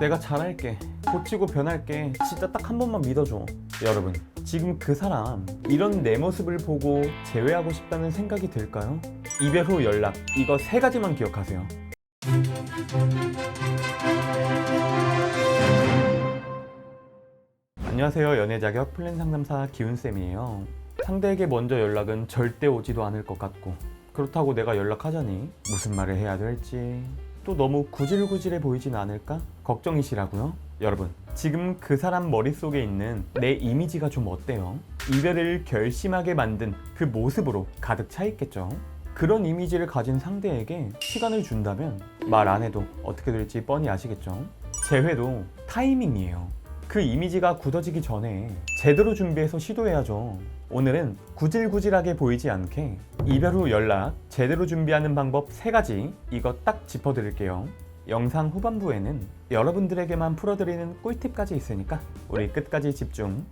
내가 잘할게. 고치고 변할게. 진짜 딱 한 번만 믿어줘. 여러분, 지금 그 사람 이런 내 모습을 보고 제외하고 싶다는 생각이 들까요? 이별 후 연락 이거 세 가지만 기억하세요. 안녕하세요. 연애 자격 플랜 상담사 기훈쌤이에요. 상대에게 먼저 연락은 절대 오지도 않을 것 같고 그렇다고 내가 연락하자니 무슨 말을 해야 될지 또 너무 구질구질해 보이진 않을까? 걱정이시라고요? 여러분, 지금 그 사람 머릿속에 있는 내 이미지가 좀 어때요? 이별을 결심하게 만든 그 모습으로 가득 차 있겠죠? 그런 이미지를 가진 상대에게 시간을 준다면 말 안 해도 어떻게 될지 뻔히 아시겠죠? 재회도 타이밍이에요. 그 이미지가 굳어지기 전에 제대로 준비해서 시도해야죠. 오늘은 구질구질하게 보이지 않게 이별 후 연락 제대로 준비하는 방법 세가지 이거 딱 짚어드릴게요. 영상 후반부에는 여러분들에게만 풀어드리는 꿀팁까지 있으니까 우리 끝까지 집중.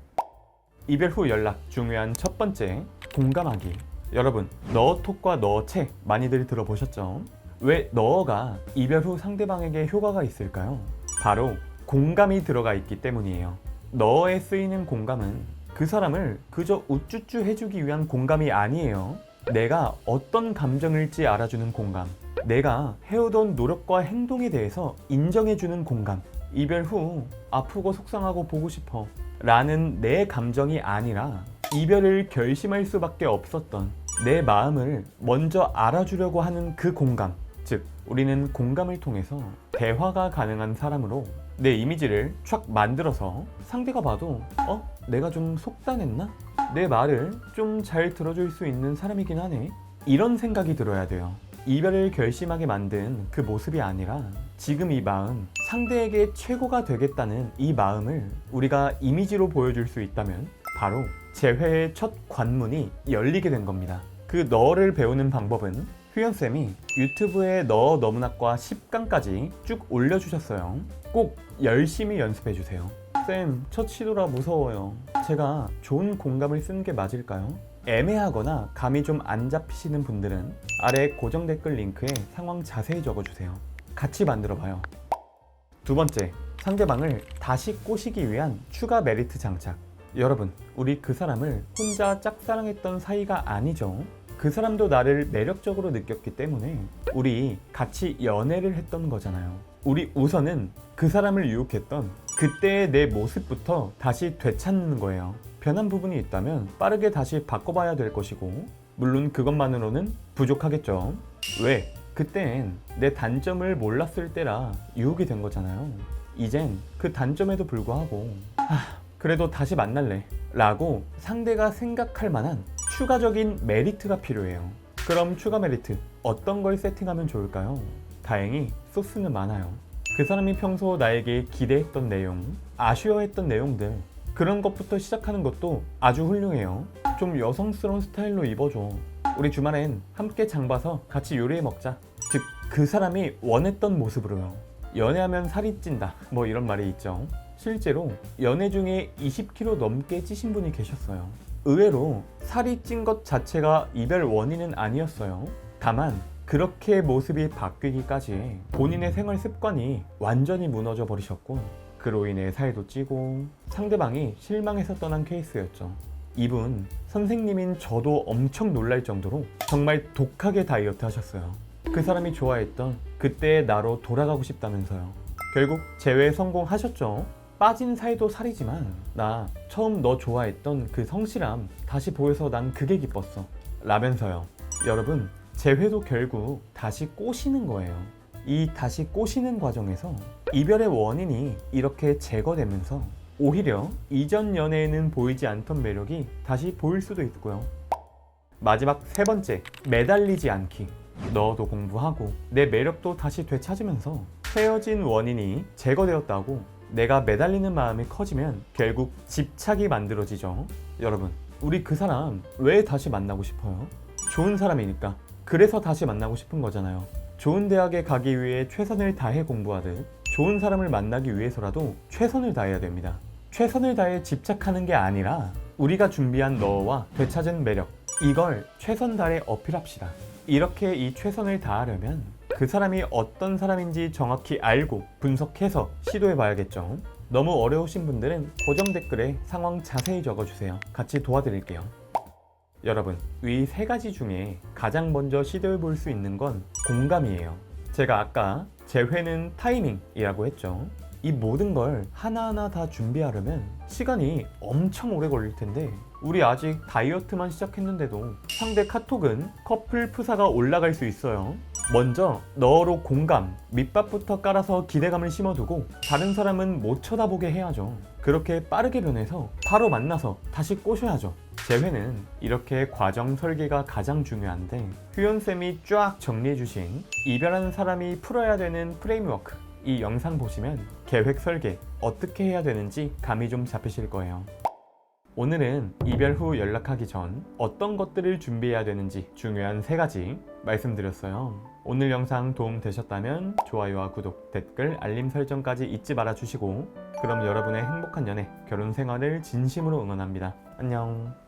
이별 후 연락 중요한 첫 번째 공감하기. 여러분 너톡과 너책 많이들 들어보셨죠? 왜 너가 이별 후 상대방에게 효과가 있을까요? 바로 공감이 들어가 있기 때문이에요. 너에 쓰이는 공감은 그 사람을 그저 우쭈쭈 해주기 위한 공감이 아니에요. 내가 어떤 감정일지 알아주는 공감. 내가 해오던 노력과 행동에 대해서 인정해주는 공감. 이별 후 아프고 속상하고 보고 싶어. 라는 내 감정이 아니라 이별을 결심할 수밖에 없었던 내 마음을 먼저 알아주려고 하는 그 공감. 즉, 우리는 공감을 통해서 대화가 가능한 사람으로 내 이미지를 촥 만들어서 상대가 봐도 어? 내가 좀 속단했나? 내 말을 좀 잘 들어줄 수 있는 사람이긴 하네. 이런 생각이 들어야 돼요. 이별을 결심하게 만든 그 모습이 아니라 지금 이 마음, 상대에게 최고가 되겠다는 이 마음을 우리가 이미지로 보여줄 수 있다면 바로 재회의 첫 관문이 열리게 된 겁니다. 그 너를 배우는 방법은 휴연쌤이 유튜브에 너 너무나과 10강까지 쭉 올려주셨어요. 꼭 열심히 연습해주세요. 쌤, 첫 시도라 무서워요. 제가 좋은 공감을 쓴게 맞을까요? 애매하거나 감이 좀 안 잡히시는 분들은 아래 고정 댓글 링크에 상황 자세히 적어주세요. 같이 만들어봐요. 두 번째, 상대방을 다시 꼬시기 위한 추가 메리트 장착. 여러분, 우리 그 사람을 혼자 짝사랑했던 사이가 아니죠. 그 사람도 나를 매력적으로 느꼈기 때문에 우리 같이 연애를 했던 거잖아요. 우리 우선은 그 사람을 유혹했던 그때의 내 모습부터 다시 되찾는 거예요. 변한 부분이 있다면 빠르게 다시 바꿔봐야 될 것이고, 물론 그것만으로는 부족하겠죠. 왜? 그땐 내 단점을 몰랐을 때라 유혹이 된 거잖아요. 이젠 그 단점에도 불구하고, 아, 그래도 다시 만날래. 라고 상대가 생각할 만한 추가적인 메리트가 필요해요. 그럼 추가 메리트 어떤 걸 세팅하면 좋을까요? 다행히 소스는 많아요. 그 사람이 평소 나에게 기대했던 내용, 아쉬워했던 내용들 그런 것부터 시작하는 것도 아주 훌륭해요. 좀 여성스러운 스타일로 입어줘. 우리 주말엔 함께 장 봐서 같이 요리해 먹자. 즉, 그 사람이 원했던 모습으로요. 연애하면 살이 찐다. 뭐 이런 말이 있죠. 실제로 연애 중에 20kg 넘게 찌신 분이 계셨어요. 의외로 살이 찐 것 자체가 이별 원인은 아니었어요. 다만 그렇게 모습이 바뀌기까지 본인의 생활 습관이 완전히 무너져 버리셨고 그로 인해 살도 찌고 상대방이 실망해서 떠난 케이스였죠. 이분 선생님인 저도 엄청 놀랄 정도로 정말 독하게 다이어트 하셨어요. 그 사람이 좋아했던 그때의 나로 돌아가고 싶다면서요. 결국 재회 성공하셨죠. 빠진 살도 살이지만 나 처음 너 좋아했던 그 성실함 다시 보여서 난 그게 기뻤어. 라면서요. 여러분 재회도 결국 다시 꼬시는 거예요. 이 다시 꼬시는 과정에서 이별의 원인이 이렇게 제거되면서 오히려 이전 연애에는 보이지 않던 매력이 다시 보일 수도 있고요. 마지막 세 번째, 매달리지 않기. 너도 공부하고 내 매력도 다시 되찾으면서 헤어진 원인이 제거되었다고 내가 매달리는 마음이 커지면 결국 집착이 만들어지죠. 여러분, 우리 그 사람 왜 다시 만나고 싶어요? 좋은 사람이니까. 그래서 다시 만나고 싶은 거잖아요. 좋은 대학에 가기 위해 최선을 다해 공부하듯 좋은 사람을 만나기 위해서라도 최선을 다해야 됩니다. 최선을 다해 집착하는 게 아니라 우리가 준비한 너와 되찾은 매력 이걸 최선 다해 어필합시다. 이렇게 이 최선을 다하려면 그 사람이 어떤 사람인지 정확히 알고 분석해서 시도해 봐야겠죠. 너무 어려우신 분들은 고정 댓글에 상황 자세히 적어주세요. 같이 도와드릴게요. 여러분, 위 세 가지 중에 가장 먼저 시도해 볼 수 있는 건 공감이에요. 제가 아까 재회는 타이밍이라고 했죠. 이 모든 걸 하나하나 다 준비하려면 시간이 엄청 오래 걸릴 텐데 우리 아직 다이어트만 시작했는데도 상대 카톡은 커플 프사가 올라갈 수 있어요. 먼저 너로 공감, 밑밥부터 깔아서 기대감을 심어두고 다른 사람은 못 쳐다보게 해야죠. 그렇게 빠르게 변해서 바로 만나서 다시 꼬셔야죠. 재회는 이렇게 과정 설계가 가장 중요한데 휴연쌤이 쫙 정리해주신 이별하는 사람이 풀어야 되는 프레임워크 이 영상 보시면 계획 설계 어떻게 해야 되는지 감이 좀 잡히실 거예요. 오늘은 이별 후 연락하기 전 어떤 것들을 준비해야 되는지 중요한 세 가지 말씀드렸어요. 오늘 영상 도움 되셨다면 좋아요와 구독, 댓글, 알림 설정까지 잊지 말아 주시고 그럼 여러분의 행복한 연애, 결혼 생활을 진심으로 응원합니다. 안녕.